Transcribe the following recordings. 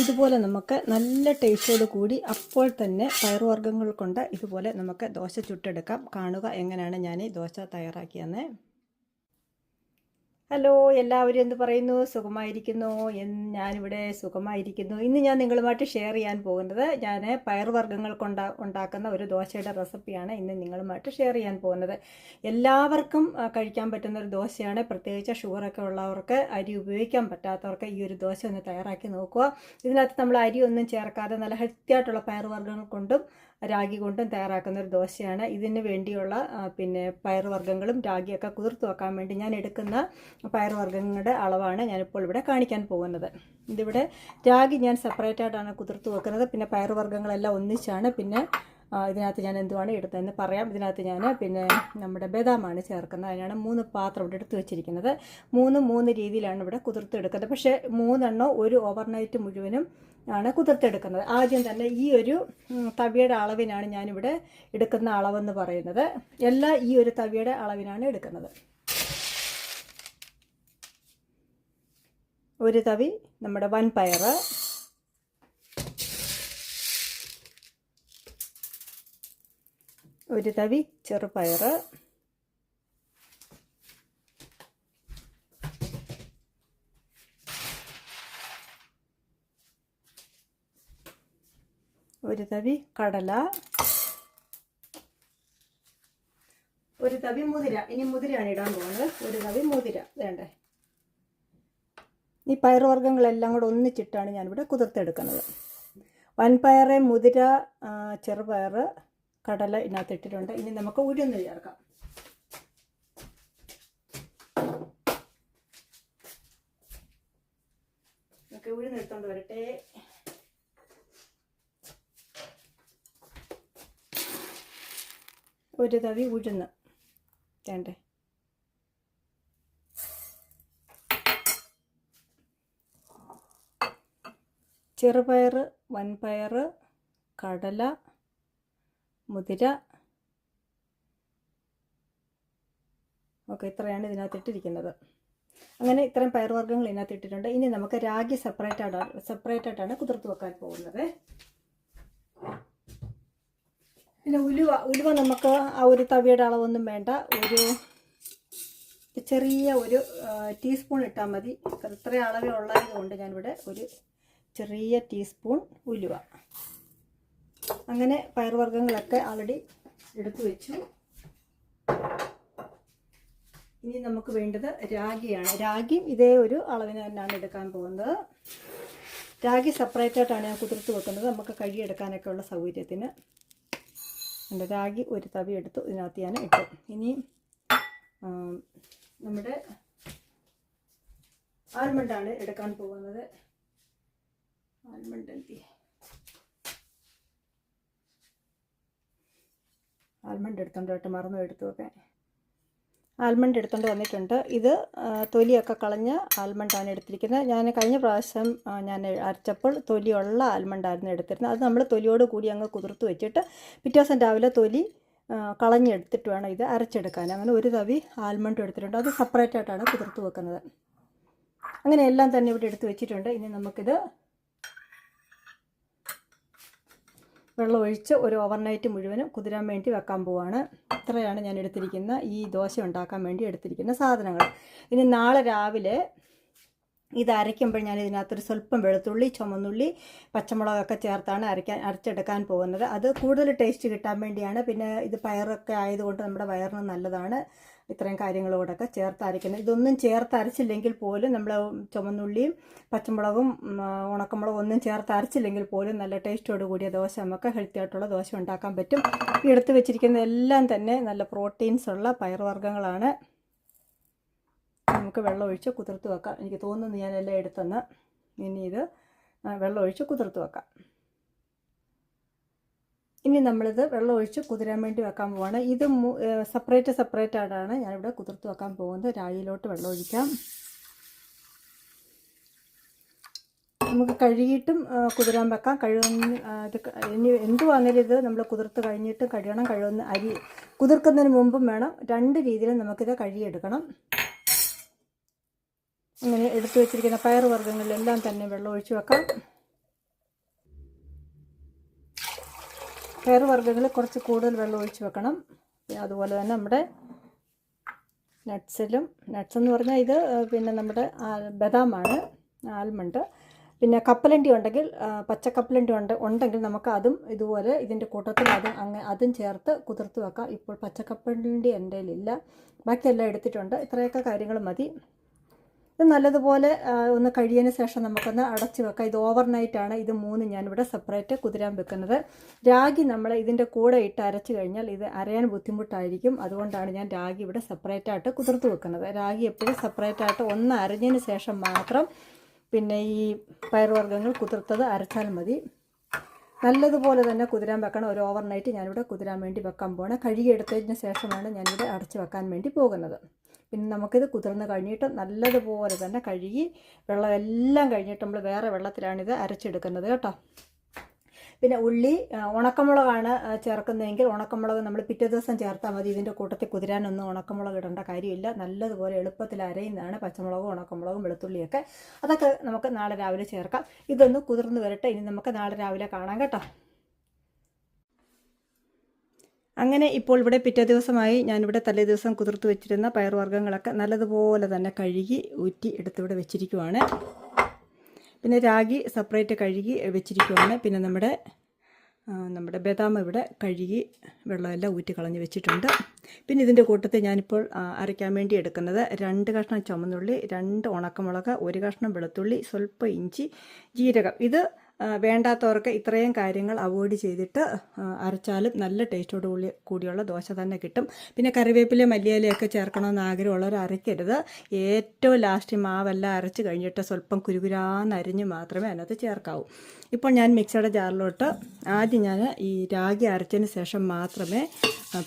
ഇതുപോലെ നമുക്ക് നല്ല ടേസ്റ്റോട് കൂടി അപ്പോൾ തന്നെ പയറുവർഗങ്ങൾ കൊണ്ട് ഇതുപോലെ നമുക്ക് ദോശ ചുട്ടെടുക്കാം. കാണുക എങ്ങനെയാണ് ഞാൻ ഈ ദോശ തയ്യാറാക്കിയെന്ന്. ഹലോ എല്ലാവരും എന്ത് പറയുന്നു? സുഖമായിരിക്കുന്നു. ഞാനിവിടെ സുഖമായിരിക്കുന്നു. ഇന്ന് ഞാൻ നിങ്ങളുമായിട്ട് ഷെയർ ചെയ്യാൻ പോകുന്നത് ഞാൻ പയർവർഗങ്ങൾ കൊണ്ട് ഉണ്ടാക്കുന്ന ഒരു ദോശയുടെ റെസിപ്പിയാണ് ഇന്ന് നിങ്ങളുമായിട്ട് ഷെയർ ചെയ്യാൻ പോകുന്നത്. എല്ലാവർക്കും കഴിക്കാൻ പറ്റുന്ന ഒരു ദോശയാണ്. പ്രത്യേകിച്ച് ഷുഗറൊക്കെ ഉള്ളവർക്ക് അരി ഉപയോഗിക്കാൻ പറ്റാത്തവർക്ക് ഈ ഒരു ദോശ ഒന്ന് തയ്യാറാക്കി നോക്കുക. ഇതിനകത്ത് നമ്മൾ അരി ഒന്നും ചേർക്കാതെ നല്ല ഹെൽത്തി ആയിട്ടുള്ള പയർവർഗങ്ങൾ കൊണ്ടും രാഗി കൊണ്ടും തയ്യാറാക്കുന്ന ഒരു ദോശയാണ്. ഇതിന് വേണ്ടിയുള്ള പിന്നെ പയറുവർഗങ്ങളും രാഗിയൊക്കെ കുതിർത്ത് വെക്കാൻ വേണ്ടി ഞാൻ എടുക്കുന്ന പയറുവർഗങ്ങളുടെ അളവാണ് ഞാനിപ്പോൾ ഇവിടെ കാണിക്കാൻ പോകുന്നത്. ഇതിവിടെ രാഗി ഞാൻ സെപ്പറേറ്റ് ആയിട്ടാണ് കുതിർത്ത് വെക്കുന്നത്. പിന്നെ പയറുവർഗങ്ങളെല്ലാം ഒന്നിച്ചാണ്. പിന്നെ ഇതിനകത്ത് ഞാൻ എന്തുവാണ് എടുത്തതെന്ന് പറയാം. ഇതിനകത്ത് ഞാൻ പിന്നെ നമ്മുടെ ബദാമാണ് ചേർക്കുന്നത്. അതിനാണ് മൂന്ന് പാത്രം ഇവിടെ എടുത്ത് വെച്ചിരിക്കുന്നത്. മൂന്ന് മൂന്ന് രീതിയിലാണ് ഇവിടെ കുതിർത്തെടുക്കുന്നത്. പക്ഷേ മൂന്നെണ്ണോ ഒരു ഓവർനൈറ്റ് മുഴുവനും ആണ് കുതിർത്തെടുക്കുന്നത്. ആദ്യം തന്നെ ഈ ഒരു തവിയുടെ അളവിനാണ് ഞാനിവിടെ എടുക്കുന്ന അളവെന്ന് പറയുന്നത്. എല്ലാ ഈ ഒരു തവിയുടെ അളവിനാണ് എടുക്കുന്നത്. ഒരു തവി നമ്മുടെ വൻപയറ് ഒരു തവി ചെറുപയർ ഒരു തവി കടല. ഒരു തവി മുതിര. ഇനി മുതിരയാണ് ഇടാൻ പോകുന്നത് ഒരു തവി മുതിര. വേണ്ടേ? ഈ പയറുവർഗങ്ങളെല്ലാം കൂടെ ഒന്നിച്ചിട്ടാണ് ഞാനിവിടെ കുതിർത്തെടുക്കുന്നത്. വൻപയറ് മുതിര ചെറുപയർ കടല ഇതിനകത്ത് ഇട്ടിട്ടുണ്ട് ഇനി നമുക്ക് ഉഴുന്ന് ചേർക്കാം. നമുക്ക് ഉഴുന്ന് വരട്ടെ. ഒരു തവി ഉഴുന്ന്. വേണ്ടേ? ചെറുപയർ വൻപയർ കടല മുതിര. ഓക്കെ ഇത്രയാണ് ഇതിനകത്ത് ഇട്ടിരിക്കുന്നത്. അങ്ങനെ ഇത്രയും പയർവർഗങ്ങൾ ഇതിനകത്ത് ഇട്ടിട്ടുണ്ട്. ഇനി നമുക്ക് രാഗി സെപ്പറേറ്റ് ആയിട്ടാണ് സെപ്പറേറ്റ് ആയിട്ടാണ് കുതിർത്ത് വെക്കാൻ പോകുന്നത്. പിന്നെ ഉലുവ ഉലുവ നമുക്ക് ആ ഒരു തവിയുടെ അളവൊന്നും വേണ്ട. ഒരു ചെറിയ ഒരു ടീസ്പൂൺ ഇട്ടാൽ മതി. ഇത്രയും അളവേ ഉള്ളതുകൊണ്ട് ഞാനിവിടെ ഒരു ചെറിയ ടീസ്പൂൺ ഉലുവ. അങ്ങനെ പയർവർഗങ്ങളൊക്കെ ആൾറെഡി എടുത്തു വെച്ചു. ഇനി നമുക്ക് വേണ്ടത് രാഗിയാണ്. രാഗിയും ഇതേ ഒരു അളവിന് തന്നെയാണ് എടുക്കാൻ പോകുന്നത്. രാഗി സെപ്പറേറ്റ് ആയിട്ടാണ് ഞാൻ കുതിർത്ത് വെക്കുന്നത്. നമുക്ക് കഴുകിയെടുക്കാനൊക്കെ ഉള്ള സൗകര്യത്തിന്. എന്റെ രാഗി ഒരു തവി എടുത്തു ഇതിനകത്ത് ഞാൻ ഇട്ടു. ഇനി നമ്മുടെ ആൽമണ്ടാണ് എടുക്കാൻ പോകുന്നത്. ആൽമണ്ട് എന്തി? ആൽമണ്ട് എടുത്തുകൊണ്ട് കേട്ടോ മറന്നു എടുത്തു വെക്കാൻ ആൽമണ്ട് എടുത്തുകൊണ്ട് വന്നിട്ടുണ്ട്. ഇത് തൊലിയൊക്കെ കളഞ്ഞ് ആൽമണ്ടാണ് എടുത്തിരിക്കുന്നത്. ഞാൻ കഴിഞ്ഞ പ്രാവശ്യം ഞാൻ അരച്ചപ്പോൾ തൊലിയുള്ള ആൽമണ്ടായിരുന്നു എടുത്തിരുന്നത്. അത് നമ്മൾ തൊലിയോട് കൂടി അങ്ങ് കുതിർത്ത് വെച്ചിട്ട് പിറ്റേ ദിവസം രാവിലെ തൊലി കളഞ്ഞെടുത്തിട്ട് വേണം ഇത് അരച്ചെടുക്കാൻ. അങ്ങനെ ഒരു തവി ആൽമണ്ട് എടുത്തിട്ടുണ്ട്. അത് സെപ്പറേറ്റ് ആയിട്ടാണ് കുതിർത്ത് വെക്കുന്നത്. അങ്ങനെ എല്ലാം തന്നെ ഇവിടെ എടുത്ത് വെച്ചിട്ടുണ്ട്. ഇനി നമുക്കിത് വെള്ളം ഒഴിച്ച് ഒരു ഓവർനൈറ്റ് മുഴുവനും കുതിരാൻ വേണ്ടി വെക്കാൻ പോവാണ്. ഇത്രയാണ് ഞാൻ എടുത്തിരിക്കുന്ന ഈ ദോശ ഉണ്ടാക്കാൻ വേണ്ടി എടുത്തിരിക്കുന്ന സാധനങ്ങൾ. ഇനി നാളെ രാവിലെ ഇത് അരയ്ക്കുമ്പോൾ ഞാൻ ഇതിനകത്തൊരു സ്വല്പം വെളുത്തുള്ളി ചുമന്നുള്ളി പച്ചമുളകൊക്കെ ചേർത്താണ് അരയ്ക്കാൻ അരച്ചെടുക്കാൻ പോകുന്നത്. അത് കൂടുതൽ ടേസ്റ്റ് കിട്ടാൻ വേണ്ടിയാണ്. പിന്നെ ഇത് പയറൊക്കെ ആയതുകൊണ്ട് നമ്മുടെ വയറിന് നല്ലതാണ്. ഇത്രയും കാര്യങ്ങളോടൊക്കെ ചേർത്ത് അരയ്ക്കുന്നത്. ഇതൊന്നും ചേർത്ത് അരച്ചില്ലെങ്കിൽ പോലും നമ്മൾ ചുമന്നുള്ളിയും പച്ചമുളകും ഉണക്കമുളകും ഒന്നും ചേർത്ത് അരച്ചില്ലെങ്കിൽ പോലും നല്ല ടേസ്റ്റോട് കൂടിയ ദോശ നമുക്ക് ഹെൽത്തി ആയിട്ടുള്ള ദോശ ഉണ്ടാക്കാൻ പറ്റും. എടുത്തു വെച്ചിരിക്കുന്ന എല്ലാം തന്നെ നല്ല പ്രോട്ടീൻസ് ഉള്ള പയറുവർഗങ്ങളാണ് നമുക്ക് വെള്ളം ഒഴിച്ച് കുതിർത്ത് വെക്കാം. എനിക്ക് തോന്നുന്നു ഞാനെല്ലാം എടുത്തെന്ന്. ഇനി ഇത് വെള്ളം ഒഴിച്ച് കുതിർത്ത് വെക്കാം. ഇനി നമ്മളിത് വെള്ളം ഒഴിച്ച് കുതിരാൻ വേണ്ടി വെക്കാൻ പോവാണ്. ഇത് സെപ്പറേറ്റ് സെപ്പറേറ്റ് ആയിട്ടാണ് ഞാനിവിടെ കുതിർത്ത് വെക്കാൻ പോകുന്നത്. രാഴിയിലോട്ട് വെള്ളം ഒഴിക്കാം നമുക്ക് കഴുകിയിട്ടും കുതിരാൻ വെക്കാം. കഴുകുന്ന ഇത് ഇനി എന്തുവാണെങ്കിലും ഇത് നമ്മൾ കുതിർത്ത് കഴിഞ്ഞിട്ട് കഴുകണം. കഴുകുന്ന അരി കുതിർക്കുന്നതിന് മുമ്പും വേണം. രണ്ട് രീതിയിലും നമുക്കിത് കഴുകിയെടുക്കണം. അങ്ങനെ എടുത്തു വെച്ചിരിക്കുന്ന പയറുവർഗങ്ങളിലെല്ലാം തന്നെ വെള്ളം ഒഴിച്ചു വെക്കാം. പയറുവർഗങ്ങളിൽ കുറച്ച് കൂടുതൽ വെള്ളം ഒഴിച്ചു വെക്കണം. അതുപോലെ തന്നെ നമ്മുടെ നട്ട്സിലും നട്ട്സ് എന്ന് പറഞ്ഞാൽ ഇത് പിന്നെ നമ്മുടെ ബദാമാണ് ആൽമണ്ട്. പിന്നെ കപ്പലണ്ടി ഉണ്ടെങ്കിൽ പച്ച കപ്പലണ്ടി ഉണ്ട് ഉണ്ടെങ്കിൽ നമുക്ക് അതും ഇതുപോലെ ഇതിന്റെ കൂട്ടത്തിൽ അതും അങ്ങനെ അതും ചേർത്ത് കുതിർത്ത് വെക്കാം. ഇപ്പോൾ പച്ച കപ്പലണ്ടി എന്റെ ഇല്ല ബാക്കി എല്ലാം എടുത്തിട്ടുണ്ട്. ഇത്രയൊക്കെ കാര്യങ്ങൾ മതി. ഇത് നല്ലതുപോലെ ഒന്ന് കഴിയതിന് ശേഷം നമുക്കൊന്ന് അടച്ചു വെക്കാം. ഇത് ഓവർനൈറ്റാണ് ഇത് മൂന്ന് ഞാനിവിടെ സെപ്പറേറ്റ് കുതിരാൻ വെക്കുന്നത്. രാഗി നമ്മൾ ഇതിന്റെ കൂടെ ഇട്ട് അരച്ചു കഴിഞ്ഞാൽ ഇത് അരയാൻ ബുദ്ധിമുട്ടായിരിക്കും. അതുകൊണ്ടാണ് ഞാൻ രാഗി ഇവിടെ സെപ്പറേറ്റ് ആയിട്ട് കുതിർത്ത് വെക്കുന്നത്. രാഗി എപ്പോഴും സെപ്പറേറ്റ് ആയിട്ട് ഒന്ന് അരഞ്ഞതിന് ശേഷം മാത്രം പിന്നെ ഈ പയറുവർഗങ്ങൾ കുതിർത്തത് അരച്ചാൽ മതി. നല്ലതുപോലെ തന്നെ കുതിരാൻ വെക്കണം. ഒരു ഓവർനൈറ്റ് ഞാനിവിടെ കുതിരാൻ വേണ്ടി വെക്കാൻ പോകണം കഴുകിയെടുത്തതിന് ശേഷമാണ് ഞാനിവിടെ അടച്ചു വെക്കാൻ വേണ്ടി പോകുന്നത്. പിന്നെ നമുക്കിത് കുതിർന്ന് കഴിഞ്ഞിട്ട് നല്ലതുപോലെ തന്നെ കഴുകി വെള്ളം എല്ലാം കഴിഞ്ഞിട്ട് നമ്മൾ വേറെ വെള്ളത്തിലാണിത് അരച്ചെടുക്കുന്നത് കേട്ടോ. പിന്നെ ഉള്ളി ഉണക്കമുളകാണ് ചേർക്കുന്നതെങ്കിൽ ഉണക്കമുളക് നമ്മൾ പിറ്റേ ദിവസം ചേർത്താൽ മതി. ഇതിന്റെ കൂട്ടത്തിൽ കുതിരാനൊന്നും ഉണക്കമുളക് ഇടേണ്ട കാര്യമില്ല. നല്ലതുപോലെ എളുപ്പത്തിൽ അരയുന്നതാണ് പച്ചമുളകും ഉണക്കമുളകും വെളുത്തുള്ളിയൊക്കെ. അതൊക്കെ നമുക്ക് നാളെ രാവിലെ ചേർക്കാം. ഇതൊന്ന് കുതിർന്ന് വരട്ടെ. ഇനി നമുക്ക് നാളെ രാവിലെ കാണാം കേട്ടോ. അങ്ങനെ ഇപ്പോൾ ഇവിടെ പിറ്റേ ദിവസമായി ഞാനിവിടെ തലേ ദിവസം കുതിർത്ത് വെച്ചിരുന്ന പയറുവർഗങ്ങളൊക്കെ നല്ലതുപോലെ തന്നെ കഴുകി ഊറ്റി എടുത്തിവിടെ വെച്ചിരിക്കുവാണ്. പിന്നെ രാഗി സെപ്പറേറ്റ് കഴുകി വെച്ചിരിക്കുവാണ്. പിന്നെ നമ്മുടെ നമ്മുടെ ബദാം ഇവിടെ കഴുകി വെള്ളമെല്ലാം ഊറ്റി കളഞ്ഞ് വെച്ചിട്ടുണ്ട്. പിന്നെ ഇതിന്റെ കൂട്ടത്തിൽ ഞാനിപ്പോൾ അരയ്ക്കാൻ വേണ്ടി എടുക്കുന്നത് രണ്ട് കഷ്ണം ചുമന്നുള്ളി രണ്ട് ഉണക്കമുളക് ഒരു കഷ്ണം വെളുത്തുള്ളി സ്വല്പം ഇഞ്ചി ജീരകം. ഇത് വേണ്ടാത്തവർക്ക് ഇത്രയും കാര്യങ്ങൾ അവോയ്ഡ് ചെയ്തിട്ട് അരച്ചാലും നല്ല ടേസ്റ്റോട് കൂടി കൂടിയുള്ള ദോശ തന്നെ കിട്ടും. പിന്നെ കറിവേപ്പില മല്ലിയിലയൊക്കെ ചേർക്കണമെന്ന് ആഗ്രഹമുള്ളവർ അരയ്ക്കരുത്. ഏറ്റവും ലാസ്റ്റ് മാവെല്ലാം അരച്ച് കഴിഞ്ഞിട്ട് സ്വല്പം കുരുകുരാന്ന് അരിഞ്ഞ് മാത്രമേ അതിനകത്ത് ചേർക്കാവൂ. ഇപ്പോൾ ഞാൻ മിക്സിയുടെ ജാറിലോട്ട് ആദ്യം ഞാൻ ഈ രാഗി അരച്ചതിന് ശേഷം മാത്രമേ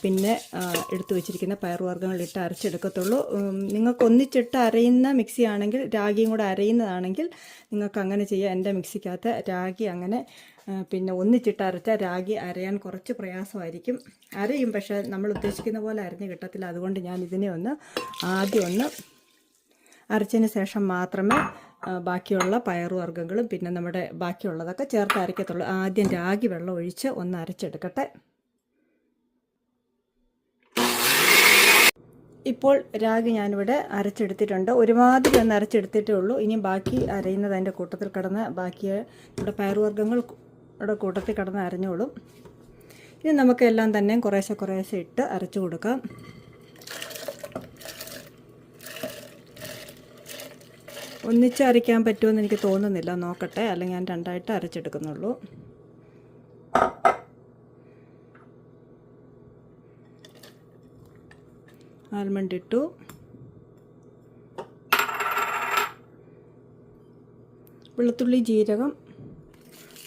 പിന്നെ എടുത്തു വെച്ചിരിക്കുന്ന പയറുവർഗങ്ങളിട്ട് അരച്ചെടുക്കത്തുള്ളൂ. നിങ്ങൾക്ക് ഒന്നിച്ചിട്ട് അരയുന്ന മിക്സി ആണെങ്കിൽ രാഗിയും കൂടെ അരയുന്നതാണെങ്കിൽ നിങ്ങൾക്ക് അങ്ങനെ ചെയ്യാം. എന്റെ മിക്സിക്കകത്ത് രാഗി അങ്ങനെ പിന്നെ ഒന്നിച്ചിട്ട് അരച്ച രാഗി അരയാൻ കുറച്ച് പ്രയാസമായിരിക്കും. അരയും പക്ഷേ നമ്മൾ ഉദ്ദേശിക്കുന്ന പോലെ അരഞ്ഞ് കിട്ടത്തില്ല. അതുകൊണ്ട് ഞാൻ ഇതിനെ ഒന്ന് ആദ്യം ഒന്ന് അരച്ചതിന് ശേഷം മാത്രമേ ബാക്കിയുള്ള പയറുവർഗങ്ങളും പിന്നെ നമ്മുടെ ബാക്കിയുള്ളതൊക്കെ ചേർത്ത് അരയ്ക്കത്തുള്ളൂ. ആദ്യം രാഗി വെള്ളം ഒഴിച്ച് ഒന്ന് അരച്ചെടുക്കട്ടെ. ഇപ്പോൾ രാഗി ഞാനിവിടെ അരച്ചെടുത്തിട്ടുണ്ട്. ഒരുമാതിരി ഒന്ന് അരച്ചെടുത്തിട്ടേ ഉള്ളൂ. ഇനി ബാക്കി അരയുന്നത് അതിന്റെ കൂട്ടത്തിൽ കിടന്ന് ബാക്കി നമ്മുടെ പയറുവർഗങ്ങളുടെ കൂട്ടത്തിൽ കിടന്ന് അരഞ്ഞോളും. ഇനി നമുക്കെല്ലാം തന്നെ കുറേശ്ശെ കുറേശ്ശെ ഇട്ട് അരച്ചു കൊടുക്കാം. ഒന്നിച്ച് അരയ്ക്കാൻ പറ്റുമെന്ന് എനിക്ക് തോന്നുന്നില്ല. നോക്കട്ടെ. അല്ലെങ്കിൽ ഞാൻ രണ്ടായിട്ട് അരച്ചെടുക്കുന്നുള്ളൂ. ആൽമണ്ട് ഇട്ടു. വെളുത്തുള്ളി ജീരകം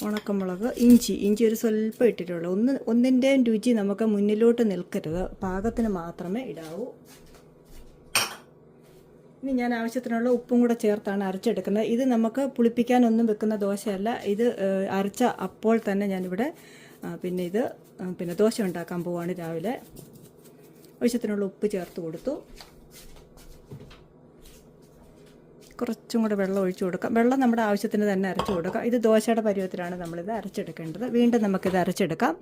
ഉണക്കമുളക് ഇഞ്ചി. ഇഞ്ചി ഒരു സ്വല്പം ഇട്ടിട്ടുള്ളൂ. ഒന്ന് ഒന്നിന്റെയും രുചി നമുക്ക് മുന്നിലോട്ട് നിൽക്കരുത്. പാകത്തിന് മാത്രമേ ഇടാവൂ. ഇനി ഞാൻ ആവശ്യത്തിനുള്ള ഉപ്പും കൂടെ ചേർത്താണ് അരച്ചെടുക്കുന്നത്. ഇത് നമുക്ക് പുളിപ്പിക്കാനൊന്നും വെക്കുന്ന ദോശയല്ല. ഇത് അരച്ച അപ്പോൾ തന്നെ ഞാനിവിടെ പിന്നെ ഇത് പിന്നെ ദോശ ഉണ്ടാക്കാൻ പോവാണ് രാവിലെ. ആവശ്യത്തിനുള്ള ഉപ്പ് ചേർത്ത് കൊടുത്തു. കുറച്ചും കൂടെ വെള്ളം ഒഴിച്ചു കൊടുക്കാം. വെള്ളം നമ്മുടെ ആവശ്യത്തിന് തന്നെ അരച്ചു കൊടുക്കാം. ഇത് ദോശയുടെ പരുവത്തിലാണ് നമ്മളിത് അരച്ചെടുക്കേണ്ടത്. വീണ്ടും നമുക്കിത് അരച്ചെടുക്കാം.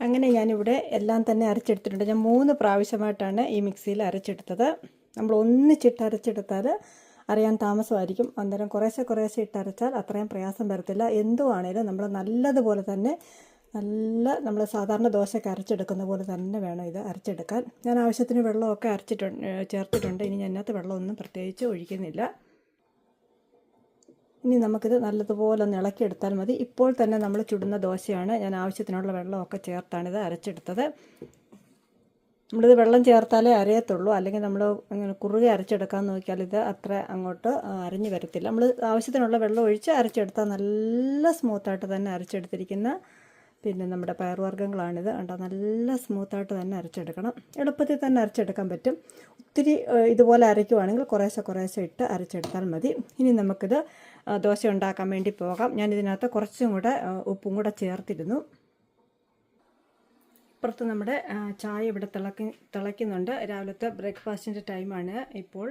അങ്ങനെ ഞാനിവിടെ എല്ലാം തന്നെ അരച്ചെടുത്തിട്ടുണ്ട്. ഞാൻ മൂന്ന് പ്രാവശ്യമായിട്ടാണ് ഈ മിക്സിയിൽ അരച്ചെടുത്തത്. നമ്മൾ ഒന്നിച്ചിട്ട് അരച്ചെടുത്താൽ അറിയാൻ താമസമായിരിക്കും. അന്നേരം കുറേശ്ശെ കുറേശ്ശെ ഇട്ട് അരച്ചാൽ അത്രയും പ്രയാസം വരത്തില്ല. എന്തുവാണേലും നമ്മൾ നല്ലതുപോലെ തന്നെ നല്ല നമ്മൾ സാധാരണ ദോശയൊക്കെ അരച്ചെടുക്കുന്ന പോലെ തന്നെ വേണം ഇത് അരച്ചെടുക്കാൻ. ഞാൻ ആവശ്യത്തിന് വെള്ളമൊക്കെ അരച്ചിട്ടുണ്ട് ചേർത്തിട്ടുണ്ട്. ഇനി ഞാൻ അതിനകത്ത് വെള്ളമൊന്നും പ്രത്യേകിച്ച് ഒഴിക്കുന്നില്ല. ഇനി നമുക്കിത് നല്ലതുപോലെ ഒന്ന് ഇളക്കിയെടുത്താൽ മതി. ഇപ്പോൾ തന്നെ നമ്മൾ ചുടുന്ന ദോശയാണ്. ഞാൻ ആവശ്യത്തിനുള്ള വെള്ളമൊക്കെ ചേർത്താണിത് അരച്ചെടുത്തത്. നമ്മളിത് വെള്ളം ചേർത്താലേ അരയത്തുള്ളൂ. അല്ലെങ്കിൽ നമ്മൾ ഇങ്ങനെ കുറുകെ അരച്ചെടുക്കാൻ നോക്കിയാൽ ഇത് അത്ര അങ്ങോട്ട് അരഞ്ഞു വരത്തില്ല. നമ്മൾ ആവശ്യത്തിനുള്ള വെള്ളം ഒഴിച്ച് അരച്ചെടുത്താൽ നല്ല സ്മൂത്തായിട്ട് തന്നെ അരച്ചെടുത്തിരിക്കുന്ന പിന്നെ നമ്മുടെ പയറുവർഗങ്ങളാണിത്. കണ്ടോ? നല്ല സ്മൂത്തായിട്ട് തന്നെ അരച്ചെടുക്കണം. എളുപ്പത്തിൽ തന്നെ അരച്ചെടുക്കാൻ പറ്റും. ഒത്തിരി ഇതുപോലെ അരയ്ക്കുവാണെങ്കിൽ കുറേശ്ശെ കുറേശ്ശെ ഇട്ട് അരച്ചെടുത്താൽ മതി. ഇനി നമുക്കിത് ദോശ ഉണ്ടാക്കാൻ വേണ്ടി പോകാം. ഞാൻ ഇതിനകത്ത് കുറച്ചും കൂടെ ഉപ്പും കൂടെ ചേർത്തിരുന്നു ഇപ്പുറത്ത് നമ്മുടെ ചായ ഇവിടെ തിളക്കി തിളയ്ക്കുന്നുണ്ട്. രാവിലത്തെ ബ്രേക്ക്ഫാസ്റ്റിന്റെ ടൈമാണ് ഇപ്പോൾ.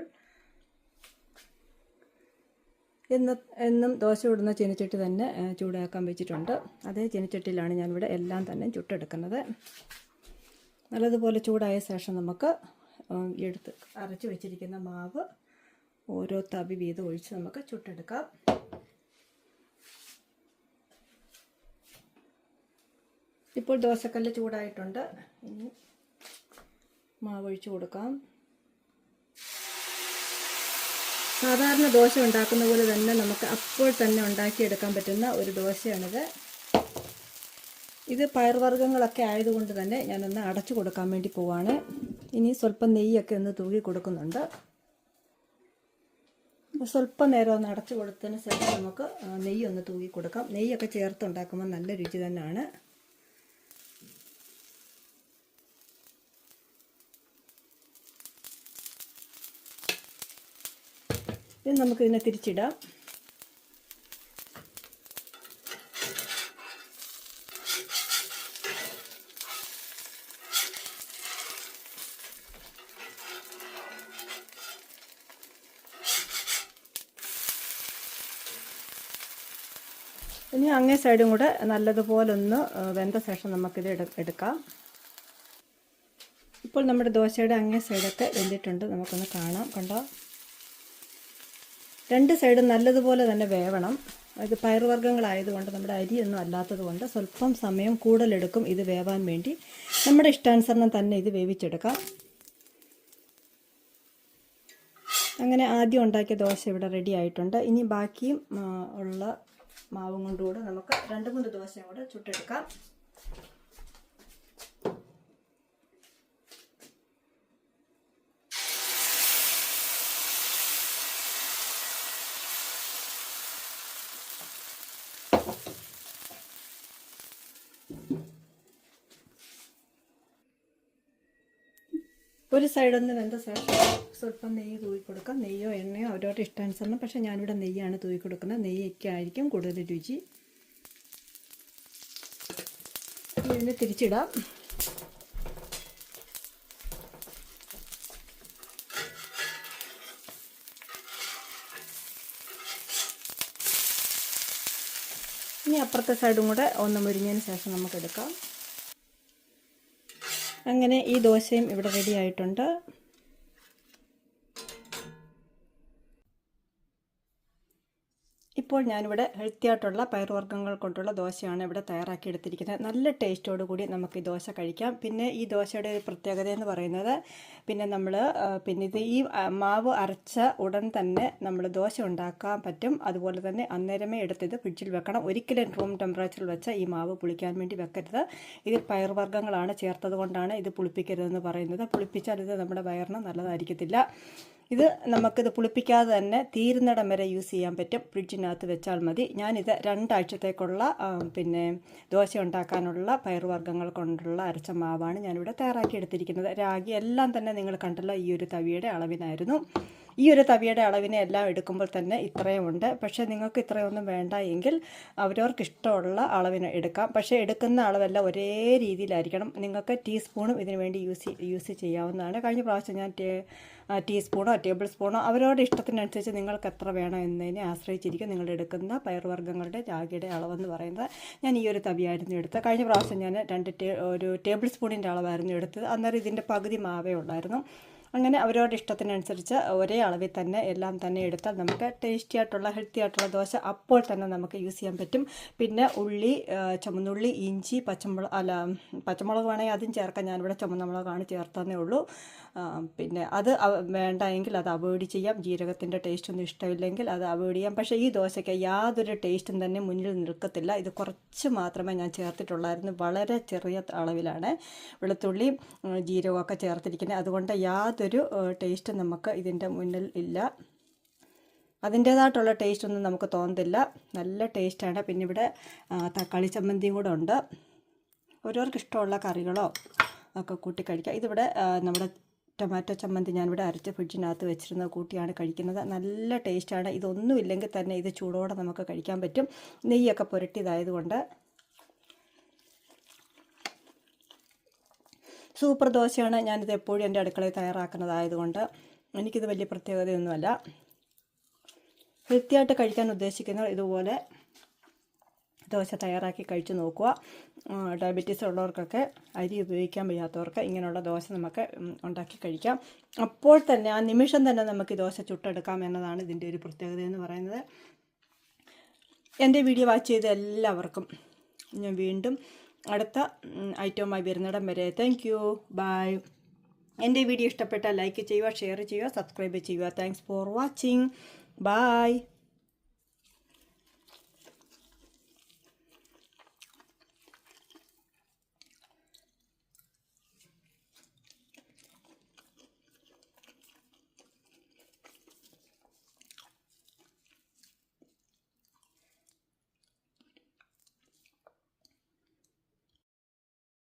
എന്ന് എന്നും ദോശ ഇടുന്ന ചീനച്ചട്ടി തന്നെ ചൂടാക്കാൻ വെച്ചിട്ടുണ്ട്. അതേ ചീനച്ചട്ടിയിലാണ് ഞാനിവിടെ എല്ലാം തന്നെ ചുട്ടെടുക്കുന്നത്. നല്ലതുപോലെ ചൂടായ ശേഷം നമുക്ക് എടുത്ത് അരച്ച് വെച്ചിരിക്കുന്ന മാവ് ഓരോ തവി വീതം ഒഴിച്ച് നമുക്ക് ചുട്ടെടുക്കാം. ഇപ്പോൾ ദോശക്കല്ല് ചൂടായിട്ടുണ്ട്. ഇനി മാവ് ഒഴിച്ച് കൊടുക്കാം. സാധാരണ ദോശ ഉണ്ടാക്കുന്ന പോലെ തന്നെ നമുക്ക് അപ്പോൾ തന്നെ ഉണ്ടാക്കിയെടുക്കാൻ പറ്റുന്ന ഒരു ദോശയാണിത്. ഇത് പയർവർഗങ്ങളൊക്കെ ആയതുകൊണ്ട് തന്നെ ഞാനൊന്ന് അടച്ചു കൊടുക്കാൻ വേണ്ടി പോവാണ്. ഇനി സ്വല്പം നെയ്യൊക്കെ ഒന്ന് തൂകി കൊടുക്കുന്നുണ്ട്. സ്വല്പം നേരം ഒന്ന് അടച്ചു കൊടുത്തതിന് ശേഷം നമുക്ക് നെയ്യ് ഒന്ന് തൂക്കി കൊടുക്കാം. നെയ്യൊക്കെ ചേർത്ത് ഉണ്ടാക്കുമ്പോൾ നല്ല രുചി തന്നെയാണ്. ഇനി നമുക്കിതിനെ തിരിച്ചിടാം. ഇനി അങ്ങേ സൈഡും കൂടെ നല്ലതുപോലെ ഒന്ന് വെന്ത ശേഷം നമുക്കിത് എടുക്കാം. ഇപ്പോൾ നമ്മുടെ ദോശയുടെ അങ്ങേ സൈഡൊക്കെ വെന്തിട്ടുണ്ട്. നമുക്കൊന്ന് കാണാം. കണ്ടോ? രണ്ട് സൈഡും നല്ലതുപോലെ തന്നെ വേവണം. ഇത് പയറുവർഗങ്ങളായതുകൊണ്ട് നമ്മുടെ അരിയൊന്നും അല്ലാത്തത് കൊണ്ട് സ്വല്പം സമയം കൂടുതലെടുക്കും ഇത് വേവാൻ വേണ്ടി. നമ്മുടെ ഇഷ്ടാനുസരണം തന്നെ ഇത് വേവിച്ചെടുക്കാം. അങ്ങനെ ആദ്യം ഉണ്ടാക്കിയ ദോശ ഇവിടെ റെഡി ആയിട്ടുണ്ട്. ഇനി ബാക്കിയും ഉള്ള മാവും കൊണ്ടുകൂടെ നമുക്ക് രണ്ട് മൂന്ന് ദോശയും കൂടെ ചുട്ടെടുക്കാം. ഒരു സൈഡൊന്ന് വെന്ത ശേഷം സ്വല്പം നെയ്യ് തൂക്കി കൊടുക്കാം. നെയ്യോ എണ്ണയോ അവരവരുടെ ഇഷ്ടാനുസരണം പക്ഷേ ഞാനിവിടെ നെയ്യാണ് തൂക്കി കൊടുക്കുന്നത്. നെയ്യൊക്കെ ആയിരിക്കും കൂടുതൽ രുചി. ഇതിന് തിരിച്ചിടാം. ഇനി അപ്പുറത്തെ സൈഡും കൂടെ ഒന്ന് മുരിഞ്ഞതിന് ശേഷം നമുക്ക് എടുക്കാം. അങ്ങനെ ഈ ദോശയും ഇവിടെ റെഡി ആയിട്ടുണ്ട്. ഇപ്പോൾ ഞാനിവിടെ ഹെൽത്തി ആയിട്ടുള്ള പയറുവർഗങ്ങൾ കൊണ്ടുള്ള ദോശയാണ് ഇവിടെ തയ്യാറാക്കി എടുത്തിരിക്കുന്നത് നല്ല ടേസ്റ്റോടു കൂടി നമുക്ക് ഈ ദോശ കഴിക്കാം. പിന്നെ ഈ ദോശയുടെ ഒരു പ്രത്യേകത എന്ന് പറയുന്നത് പിന്നെ നമ്മൾ പിന്നെ ഇത് ഈ മാവ് അരച്ച ഉടൻ തന്നെ നമ്മൾ ദോശ ഉണ്ടാക്കാൻ പറ്റും. അതുപോലെ തന്നെ അന്നേരമേ എടുത്തിത് ഫ്രിഡ്ജിൽ വെക്കണം. ഒരിക്കലും റൂം ടെമ്പറേച്ചറിൽ വെച്ച ഈ മാവ് പുളിക്കാൻ വേണ്ടി വെക്കരുത്. ഇതിൽ പയറുവർഗങ്ങളാണ് ചേർത്തത് കൊണ്ടാണ് ഇത് പുളിപ്പിക്കരുതെന്ന് പറയുന്നത്. പുളിപ്പിച്ചാൽ ഇത് നമ്മുടെ വയറിന് നല്ലതായിരിക്കത്തില്ല. ഇത് നമുക്കിത് പുളിപ്പിക്കാതെ തന്നെ തീരുന്നിടം വരെ യൂസ് ചെയ്യാൻ പറ്റും. ഫ്രിഡ്ജിനകത്ത് വെച്ചാൽ മതി. ഞാനിത് രണ്ടാഴ്ചത്തേക്കുള്ള പിന്നെ ദോശ ഉണ്ടാക്കാനുള്ള പയറുവർഗങ്ങൾ കൊണ്ടുള്ള അരച്ച മാവാണ് ഞാനിവിടെ തയ്യാറാക്കി എടുത്തിരിക്കുന്നത്. രാഗി എല്ലാം തന്നെ നിങ്ങൾ കണ്ടല്ലോ ഈ ഒരു തവിയുടെ അളവിനായിരുന്നു. ഈ ഒരു തവിയുടെ അളവിനെ എല്ലാം എടുക്കുമ്പോൾ തന്നെ ഇത്രയും ഉണ്ട്. പക്ഷേ നിങ്ങൾക്ക് ഇത്രയൊന്നും വേണ്ട എങ്കിൽ അവരവർക്ക് ഇഷ്ടമുള്ള അളവിന് എടുക്കാം. പക്ഷേ എടുക്കുന്ന അളവെല്ലാം ഒരേ രീതിയിലായിരിക്കണം. നിങ്ങൾക്ക് ടീസ്പൂണും ഇതിനു വേണ്ടി യൂസ് യൂസ് ചെയ്യാവുന്നതാണ്. കഴിഞ്ഞ പ്രാവശ്യം ഞാൻ ടീസ്പൂണോ ടേബിൾ സ്പൂണോ അവരവരുടെ ഇഷ്ടത്തിനനുസരിച്ച് നിങ്ങൾക്ക് എത്ര വേണം എന്നതിനെ ആശ്രയിച്ചിരിക്കും നിങ്ങൾ എടുക്കുന്ന പയർവർഗങ്ങളുടെ രാഗിയുടെ അളവെന്ന് പറയുന്നത്. ഞാൻ ഈ ഒരു തവിയായിരുന്നു എടുത്തത്. കഴിഞ്ഞ പ്രാവശ്യം ഞാൻ രണ്ട് ഒരു ടേബിൾ സ്പൂണിന്റെ അളവായിരുന്നു എടുത്തത്. അന്നേരം ഇതിന്റെ പകുതി മാവേ ഉള്ളായിരുന്നു. അങ്ങനെ അവരവരുടെ ഇഷ്ടത്തിനനുസരിച്ച് ഒരേ അളവിൽ തന്നെ എല്ലാം തന്നെ എടുത്താൽ നമുക്ക് ടേസ്റ്റി ആയിട്ടുള്ള ഹെൽത്തി ആയിട്ടുള്ള ദോശ അപ്പോൾ തന്നെ നമുക്ക് യൂസ് ചെയ്യാൻ പറ്റും. പിന്നെ ഉള്ളി ചുമന്നുള്ളി ഇഞ്ചി പച്ചമുളക് അല്ല പച്ചമുളക് വേണമെങ്കിൽ അതും ചേർക്കാം. ഞാനിവിടെ ചുമന്ന മുളകാണ് ചേർത്തതേ ഉള്ളൂ. പിന്നെ അത് വേണ്ട എങ്കിൽ അത് അവോയ്ഡ് ചെയ്യാം. ജീരകത്തിന്റെ ടേസ്റ്റ് ഒന്നും ഇഷ്ടമില്ലെങ്കിൽ അത് അവോയ്ഡ് ചെയ്യാം. പക്ഷേ ഈ ദോശയ്ക്ക് യാതൊരു ടേസ്റ്റും തന്നെ മുന്നിൽ നിൽക്കത്തില്ല. ഇത് കുറച്ച് മാത്രമേ ഞാൻ ചേർത്തിട്ടുള്ളായിരുന്നു. വളരെ ചെറിയ അളവിലാണ് വെളുത്തുള്ളി ജീരകമൊക്കെ ചേർത്തിരിക്കുന്നത്. അതുകൊണ്ട് യാതൊരു ടേസ്റ്റും നമുക്ക് ഇതിന്റെ മുന്നിൽ ഇല്ല. അതിന്റേതായിട്ടുള്ള ടേസ്റ്റ് ഒന്നും നമുക്ക് തോന്നത്തില്ല. നല്ല ടേസ്റ്റാണ് പിന്നെ ഇവിടെ തക്കാളി ചമ്മന്തിയും കൂടെ ഉണ്ട്. ഓരോർക്ക് ഇഷ്ടമുള്ള കറികളോ ഒക്കെ കൂട്ടി കഴിക്കാം. ഇതിവിടെ നമ്മുടെ ടൊമാറ്റോ ചമ്മന്തി ഞാനിവിടെ അരച്ച് ഫ്രിഡ്ജിനകത്ത് വെച്ചിരുന്ന കൂട്ടിയാണ് കഴിക്കുന്നത്. നല്ല ടേസ്റ്റാണ് ഇതൊന്നും ഇല്ലെങ്കിൽ തന്നെ ഇത് ചൂടോടെ നമുക്ക് കഴിക്കാൻ പറ്റും. നെയ്യൊക്കെ പുരട്ടിയതായതുകൊണ്ട് സൂപ്പർ ദോശയാണ് ഞാനിത് എപ്പോഴും എന്റെ അടുക്കളയിൽ തയ്യാറാക്കുന്നതായതുകൊണ്ട് എനിക്കിത് വലിയ പ്രത്യേകതയൊന്നുമല്ല. ഹെൽത്തിയായിട്ട് കഴിക്കാൻ ഉദ്ദേശിക്കുന്നവർ ഇതുപോലെ ദോശ തയ്യാറാക്കി കഴിച്ചു നോക്കുക. ഡയബറ്റീസ് ഉള്ളവർക്കൊക്കെ അരി ഉപയോഗിക്കാൻ വയ്യാത്തവർക്ക് ഇങ്ങനെയുള്ള ദോശ നമുക്ക് ഉണ്ടാക്കി കഴിക്കാം. അപ്പോൾ തന്നെ ആ നിമിഷം തന്നെ നമുക്ക് ഈ ദോശ ചുട്ടെടുക്കാം എന്നതാണ് ഇതിന്റെ ഒരു പ്രത്യേകത എന്ന് പറയുന്നത്. എന്റെ വീഡിയോ വാച്ച് ചെയ്ത എല്ലാവർക്കും ഞാൻ വീണ്ടും അടുത്ത ഐറ്റവുമായി വരുന്നിടം വരെ. താങ്ക് യു ബൈ എന്റെ വീഡിയോ ഇഷ്ടപ്പെട്ടാൽ ലൈക്ക് ചെയ്യുക ഷെയർ ചെയ്യുക സബ്സ്ക്രൈബ് ചെയ്യുക. Thanks for watching bye